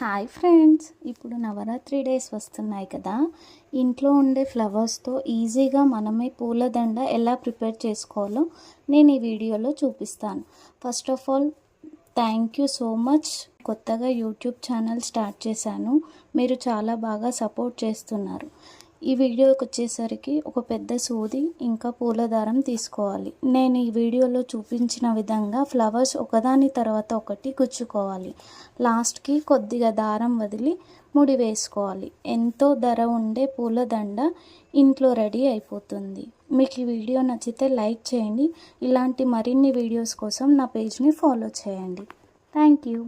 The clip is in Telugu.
హాయ్ ఫ్రెండ్స్ ఇప్పుడు నవరాత్రి డేస్ వస్తున్నాయి కదా. ఇంట్లో ఉండే ఫ్లవర్స్తో ఈజీగా మనమే పూలదండ ఎలా ప్రిపేర్ చేసుకోవాలో నేను ఈ వీడియోలో చూపిస్తాను. First of all thank you so much కొత్తగా యూట్యూబ్ ఛానల్ స్టార్ట్ చేశాను. మీరు చాలా బాగా సపోర్ట్ చేస్తున్నారు. ఈ వీడియోకి వచ్చేసరికి ఒక పెద్ద సూది ఇంకా పూల దారం తీసుకోవాలి. నేను ఈ వీడియోలో చూపించిన విధంగా ఫ్లవర్స్ ఒకదాని తర్వాత ఒకటి గుచ్చుకోవాలి. లాస్ట్కి కొద్దిగా దారం వదిలి ముడి వేసుకోవాలి. ఎంతో ధర ఉండే పూలదండ ఇంట్లో రెడీ అయిపోతుంది. మీకు ఈ వీడియో నచ్చితే లైక్ చేయండి. ఇలాంటి మరిన్ని వీడియోస్ కోసం నా పేజ్ని ఫాలో చేయండి. Thank you.